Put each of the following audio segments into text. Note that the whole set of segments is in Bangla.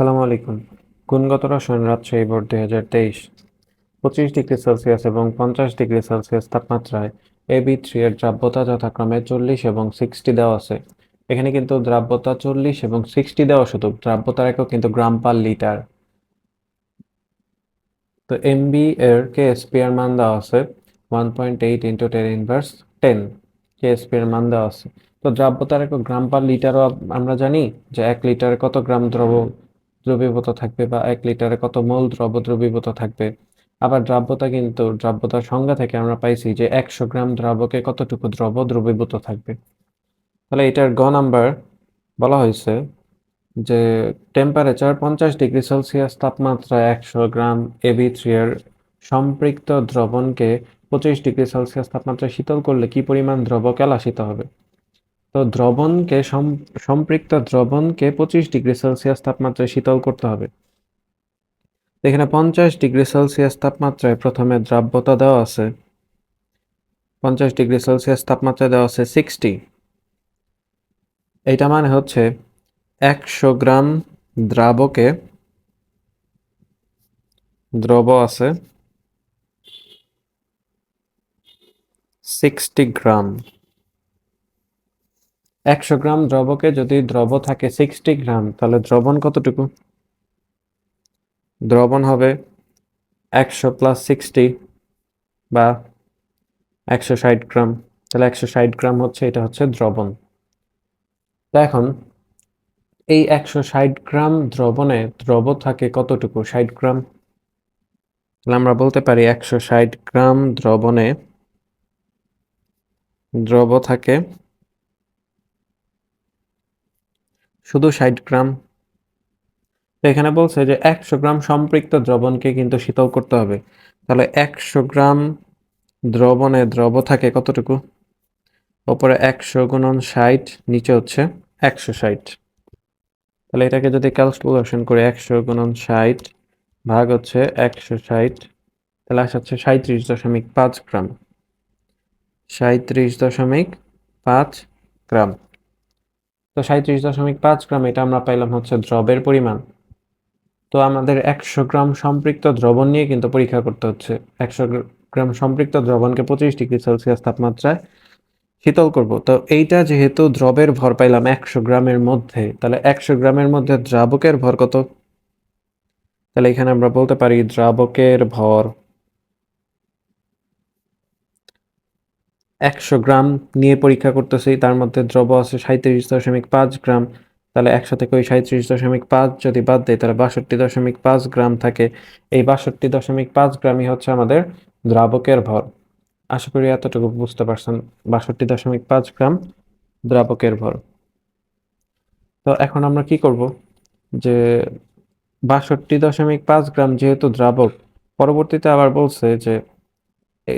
সালামু আলাইকুম। গুণগত রসায়ন রাজশাহী বোর্ড দুই হাজার তেইশ। পঁচিশ ডিগ্রি সেলসিয়াস এবং পঞ্চাশ ডিগ্রি সেলসিয়াস তাপমাত্রায় এ বি থ্রি এর দ্রাব্যতা যথাক্রমে চল্লিশ এবং সিক্সটি দেওয়া আছে। এখানে কিন্তু দ্রাব্যতা চল্লিশ এবং সিক্সটি দেওয়া শুধু, দ্রাব্যতার একক কিন্তু গ্রাম পার লিটার। তো এমবি এর কেএসপি এর মান দেওয়া আছে one point eight into ten inverse ten KSP এর মান দেওয়া আছে। তো দ্রাব্যতার একক গ্রাম পার লিটারও আমরা জানি যে এক লিটারে কত গ্রাম দ্রব দ্রবীভূত থাকবে বা এক লিটারে কত মোল দ্রব দ্রবীভূত থাকবে। আবার দ্রাব্যতা কিন্তু, দ্রাব্যতার সংজ্ঞা থেকে আমরা পাইছি যে একশো গ্রাম দ্রাবকে কতটুকু দ্রব দ্রবীভূত থাকবে। তাহলে এটার গ নাম্বার বলা হয়েছে যে টেম্পারেচার পঞ্চাশ ডিগ্রি সেলসিয়াস তাপমাত্রা একশো গ্রাম এবি থ্রি এর সম্পৃক্ত দ্রবণকে পঁচিশ ডিগ্রি সেলসিয়াস তাপমাত্রায় শীতল করলে কি পরিমাণ দ্রব কেলাসিত হবে? তো দ্রবণকে সম- সম্পৃক্ত দ্রবণকে পঁচিশ ডিগ্রি সেলসিয়াস তাপমাত্রায় শীতল করতে হবে। এখানে পঞ্চাশ ডিগ্রি সেলসিয়াস তাপমাত্রায় প্রথমে দ্রাব্যতা দেওয়া আছে। পঞ্চাশ ডিগ্রি সেলসিয়াস তাপমাত্রায় দেওয়া আছে সিক্সটি। এইটা মানে হচ্ছে একশো গ্রাম দ্রাবকে দ্রব আছে সিক্সটি গ্রাম। একশো গ্রাম দ্রবকে যদি দ্রব থাকে সিক্সটি গ্রাম, তাহলে দ্রবণ কতটুকু? দ্রবণ হবে একশো প্লাস সিক্সটি বা একশো ষাট গ্রাম। তাহলে একশো ষাট গ্রাম হচ্ছে, এটা হচ্ছে দ্রবণ। তো এখন, এই একশো ষাট গ্রাম দ্রবণে দ্রব থাকে কতটুকু? ষাট গ্রাম। তাহলে আমরা বলতে পারি একশো ষাট গ্রাম দ্রবণে দ্রব থাকে শুধু ষাট গ্রাম। এখানে বলছে যে একশো গ্রাম সম্পৃক্ত দ্রবণকে কিন্তু শীতল করতে হবে। তাহলে একশো গ্রাম দ্রবণে দ্রব থাকে কতটুকু? ওপরে একশো গুণন ষাট, নিচে হচ্ছে একশো ষাট। তাহলে এটাকে যদি ক্যালকুলেশন করে, একশো গুণন ষাট ভাগ হচ্ছে একশো ষাট, তাহলে আসা হচ্ছে সাঁত্রিশ দশমিক পাঁচ গ্রাম। সাঁত্রিশ দশমিক পাঁচ গ্রাম। তো সাঁত্রিশ দশমিক পাঁচ গ্রাম, এটা আমরা পাইলাম হচ্ছে দ্রবের পরিমাণ। তো আমাদের একশো গ্রাম সম্পৃক্ত দ্রবণ নিয়ে কিন্তু পরীক্ষা করতে হচ্ছে। একশো গ্রাম সম্পৃক্ত দ্রবণকে পঁচিশ ডিগ্রি সেলসিয়াস তাপমাত্রায় শীতল করব। তো এইটা যেহেতু দ্রবের ভর পাইলাম একশো গ্রামের মধ্যে, তাহলে একশো গ্রামের মধ্যে দ্রাবকের ভর কত? তাহলে এখানে আমরা বলতে পারি দ্রাবকের ভর একশো গ্রাম নিয়ে পরীক্ষা করতেছি, তার মধ্যে দ্রব আছে সাঁত্রিশ দশমিক পাঁচ গ্রাম, তাহলে একশো থেকে ওই সাঁত্রিশ দশমিক পাঁচ, যদি বাদ দেয় তাহলে বাষট্টি দশমিক পাঁচ গ্রাম থাকে। এই বাষট্টি দশমিক পাঁচ গ্রামই হচ্ছে আমাদের দ্রাবকের ভর। আশা করি এতটুকু বুঝতে পারছেন, বাষট্টি দশমিক পাঁচ গ্রাম দ্রাবকের ভর। তো এখন আমরা কি করব? যে বাষট্টি দশমিক পাঁচ গ্রাম যেহেতু দ্রাবক, পরবর্তীতে আবার বলছে যে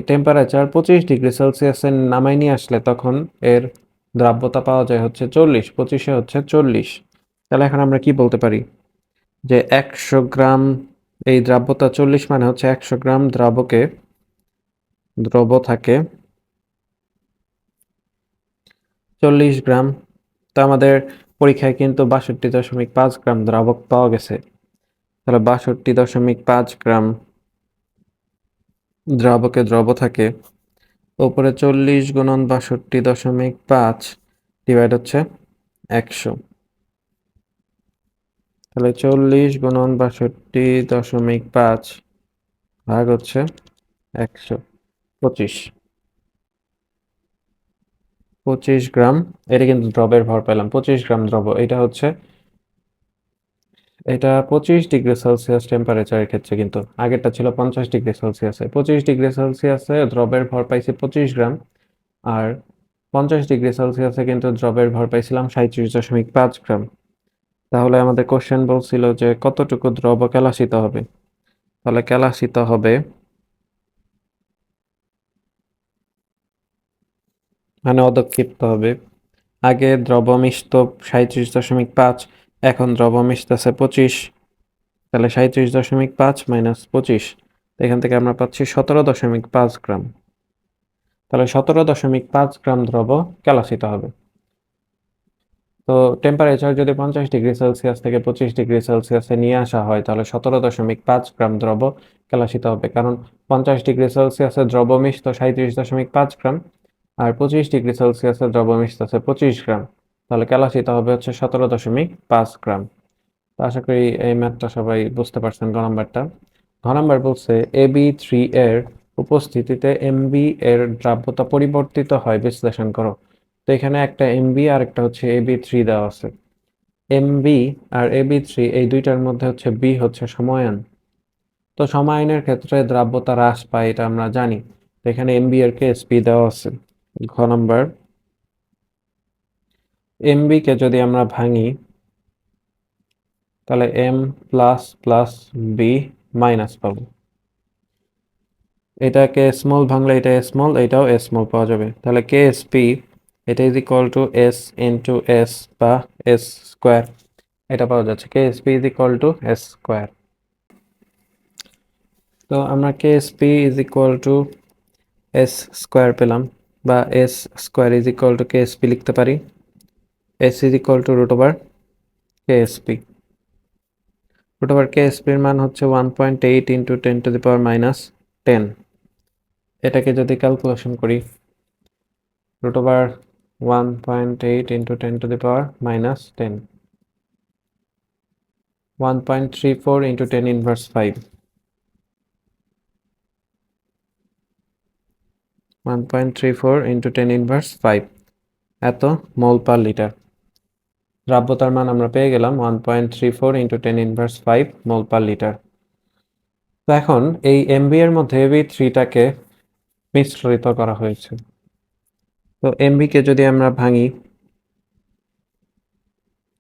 টেম্পারেচার পঁচিশ ডিগ্রি সেলসিয়াসের নামাই নিয়ে আসলে তখন এর দ্রাব্যতা পাওয়া যায় হচ্ছে চল্লিশ, পঁচিশে হচ্ছে চল্লিশ। তাহলে এখন আমরা কি বলতে পারি? যে একশো গ্রাম এই দ্রাব্যতা চল্লিশ মানে হচ্ছে একশো গ্রাম দ্রাবকে দ্রব থাকে চল্লিশ গ্রাম। তো আমাদের পরীক্ষায় কিন্তু বাষট্টি দশমিক পাঁচ গ্রাম দ্রাবক পাওয়া গেছে। তাহলে বাষট্টি দশমিক পাঁচ গ্রাম দ্রাবকে দ্রব থাকে। ওপরে চল্লিশ গুণন বাষট্টি দশমিক পাঁচ ডিভাইড হচ্ছে একশো। তাহলে চল্লিশ গুণন বাষট্টি দশমিক পাঁচ ভাগ হচ্ছে একশো পঁচিশ। পঁচিশ গ্রাম, এটা কিন্তু দ্রবের ভর পেলাম পঁচিশ গ্রাম দ্রব, এটা হচ্ছে এটা পঁচিশ ডিগ্রি সেলসিয়াস টেম্পারেচারের ক্ষেত্রে কিন্তু, আগেরটা ছিল পঞ্চাশ ডিগ্রি সেলসিয়াসে। পঁচিশ ডিগ্রি সেলসিয়াসে দ্রবের ভর পাইছি পঁচিশ গ্রাম, আর পঞ্চাশ ডিগ্রি সেলসিয়াসে কিন্তু দ্রবের ভর পাইছিলাম সাঁত্রিশ দশমিক পাঁচ গ্রাম। তাহলে আমাদের কোশ্চেন বলছিল যে কতটুকু দ্রব কেলাসিত হবে? তাহলে কেলাসিত হবে মানে অদক্ষিপ্ত হবে। আগে দ্রব মিশত সাঁত্রিশ দশমিক পাঁচ এখন দ্রব মিশতেছে পঁচিশ, তাহলে সাঁত্রিশ দশমিক পাঁচ মাইনাস পঁচিশ। এখান থেকে আমরা পাচ্ছি সতেরো দশমিক পাঁচ গ্রাম। তাহলে সতেরো দশমিক পাঁচ গ্রাম দ্রব কেলাসিত হবে। তো টেম্পারেচার যদি পঞ্চাশ ডিগ্রি সেলসিয়াস থেকে পঁচিশ ডিগ্রি সেলসিয়াসে নিয়ে আসা হয়, তাহলে সতেরো দশমিক পাঁচ গ্রাম দ্রব কেলাসিত হবে। কারণ পঞ্চাশ ডিগ্রি সেলসিয়াসের দ্রব মিশ্র সাঁত্রিশ দশমিক পাঁচ গ্রাম, আর পঁচিশ ডিগ্রি সেলসিয়াসের দ্রব মিশ্র আছে পঁচিশ গ্রাম। তাহলে কেলাসিত হবে হচ্ছে সতেরো দশমিক পাঁচ গ্রাম। তো আশা করি এই ম্যাথটা সবাই বুঝতে পারছেন গ নাম্বারটা। ঘ নাম্বার বলছে এ বি থ্রি এর উপস্থিতিতে এমবি এর দ্রাব্যতা পরিবর্তিত হয়, বিশ্লেষণ করো। তো এখানে একটা এমবি আর একটা হচ্ছে এ বি থ্রি দেওয়া আছে। এমবি আর এবি থ্রি এই দুইটার মধ্যে হচ্ছে বি হচ্ছে সমায়ন তো সমায়নের ক্ষেত্রে দ্রাব্যতা হ্রাস পায়, এটা আমরা জানি। তো এখানে এমবি এর কেস পি দেওয়া আছে। ঘ নাম্বার এমবি কে যদি আমরা ভাঙি, তাহলে M plus plus B minus পাবো। এটাকে স্মল ভাঙলে এটা স্মল এটাও স্মল পাওয়া যাবে। তাহলে কে এস পি এটা is equal to S into S বা এস স্কোয়ার এটা পাওয়া যাচ্ছে। K S P is equal to S square তো আমরা K S P is equal to S square পেলাম, বা S square is equal to K S P লিখতে পারি। S is equal to root over K S P root over K S পির মান হচ্ছে one point eight into ten to the power minus ten এটাকে যদি ক্যালকুলেশন করি, root over 1.8 into 10 to the power minus 10 1.34 into 10 inverse 5 1.34 into 10 inverse 5 এত মোল পার লিটার দ্রাব্যতার মান আমরা পেয়ে গেলাম 1.34 into 10 inverse 5 mole per litre তো এখন এই এমবি এর মধ্যে এবি থ্রিটাকে মিশ্রিত করা হয়েছে। তো এমবি কে যদি আমরা ভাঙি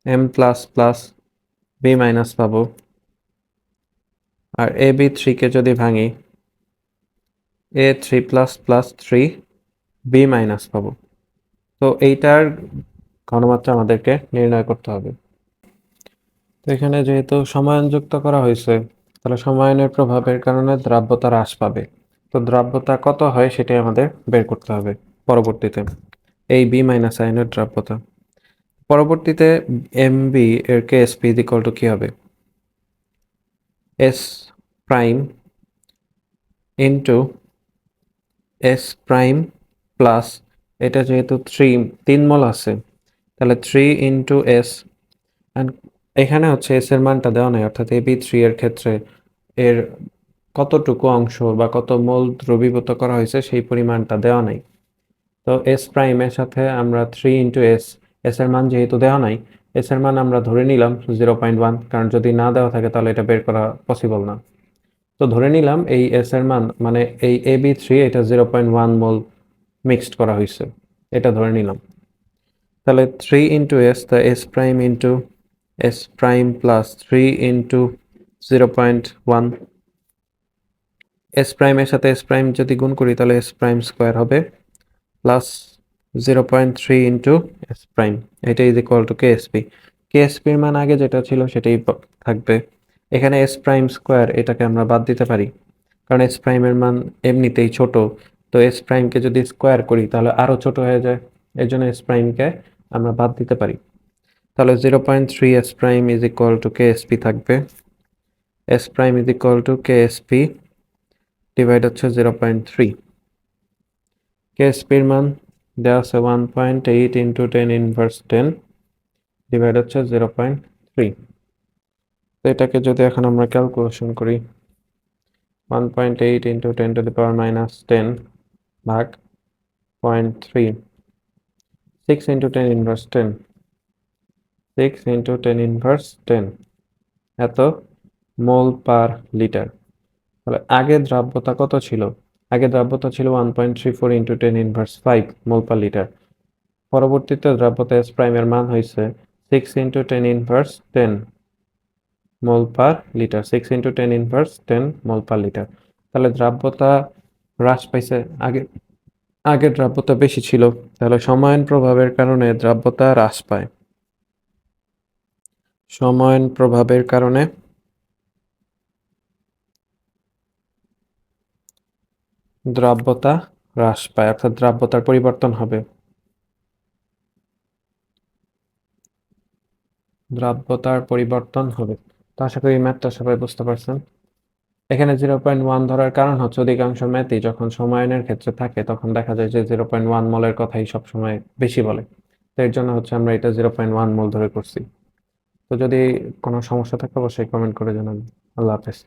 M plus plus B minus পাবো। আর এ বি থ্রিকে যদি ভাঙি A three plus plus three B minus পাবো। তো এইটার ঘনমাত্রা আমাদেরকে নির্ণয় করতে হবে। তো এখানে যেহেতু সমায়নযুক্ত করা হয়েছে, তাহলে সমায়নের প্রভাবের কারণে দ্রাব্যতা হ্রাস পাবে। তো দ্রাব্যতা কত হয় সেটাই আমাদের বের করতে হবে পরবর্তীতে। এই বি মাইনাস আইনের দ্রাব্যতা। পরবর্তীতে এম বি এর K S P equal to কী হবে? S prime into S prime plus এটা যেহেতু থ্রি তিন মল আছে তাহলে থ্রি ইন্টু এস এখানে হচ্ছে এস এর মানটা দেওয়া নাই, অর্থাৎ এ বি থ্রি এর ক্ষেত্রে এর কতটুকু অংশ বা কত মোল দ্রবীভূত করা হয়েছে সেই পরিমাণটা দেওয়া নাই। তো এস প্রাইমের সাথে আমরা থ্রি ইন্টু এস এস এর মান যেহেতু দেওয়া নাই এস এর মান আমরা ধরে নিলাম জিরো পয়েন্ট ওয়ান কারণ যদি না দেওয়া থাকে তাহলে এটা বের করা পসিবল না। তো ধরে নিলাম এই এস এর মান মানে এই এ বি থ্রি এটা zero point one mole mixed করা হয়েছে, এটা ধরে নিলাম। তাহলে three into S the S prime into S prime plus three into zero point one S প্রাইমের সাথে এস প্রাইম যদি গুণ করি, তাহলে এস প্রাইম স্কোয়ার হবে plus zero point three into S prime এটা ইজ ইকুয়াল টু কেএসপি কেএসপির মান আগে যেটা ছিল, সেটাই থাকবে। এখানে এস প্রাইম স্কোয়ার এটাকে আমরা বাদ দিতে পারি। কারণ এস প্রাইমের মান এমনিতেই ছোট। তো এস প্রাইমকে যদি স্কোয়ার করি, তাহলে আরও ছোট হয়ে যায়। এর জন্য এস প্রাইমকে আমরা বাদ দিতে পারি। তাহলে zero point three S prime is equal to KSP থাকবে। S prime is equal to KSP divide হচ্ছে জিরো পয়েন্ট থ্রি। কেএসপির মান দেওয়া আছে one point eight into ten inverse ten divide হচ্ছে জিরো পয়েন্ট থ্রি। তো এটাকে যদি এখন আমরা ক্যালকুলেশন করি one point eight into ten to the power minus ten ভাগ point three six into ten inverse ten six into ten inverse ten এত মোল পার লিটার। তাহলে আগে দ্রাব্যতা কত ছিল? আগে দ্রাব্যতা ছিল one point three four into ten inverse five mole per litre. পরবর্তীতে দ্রাব্যতা এস প্রাইমের মান হয়েছে six into ten inverse ten mole per litre. Six into ten inverse ten mole per litre. তাহলে দ্রাব্যতা হ্রাস পাইছে আগে আগের দ্রাব্যতা বেশি ছিল, তাহলে সমায়ন প্রভাবের কারণে দ্রাব্যতা হ্রাস পায়। সমায়ন প্রভাবের কারণে দ্রাব্যতা হ্রাস পায়, অর্থাৎ দ্রাব্যতার পরিবর্তন হবে। দ্রাব্যতার পরিবর্তন হবে। তো আশা করি ম্যাথটা সবাই বুঝতে পারছেন। এখানে জিরো পয়েন্ট ওয়ান ধরার কারণ হচ্ছে অধিকাংশ ম্যাথই যখন সময়নের ক্ষেত্রে থাকে, তখন দেখা যায় যে জিরো পয়েন্ট ওয়ান মলের কথাই সবসময় বেশি বলে। তো এর জন্য হচ্ছে আমরা এটা জিরো পয়েন্ট ওয়ান মল ধরে করছি। তো যদি কোনো সমস্যা থাকে অবশ্যই কমেন্ট করে জানাবেন। আল্লাহ হাফেজ।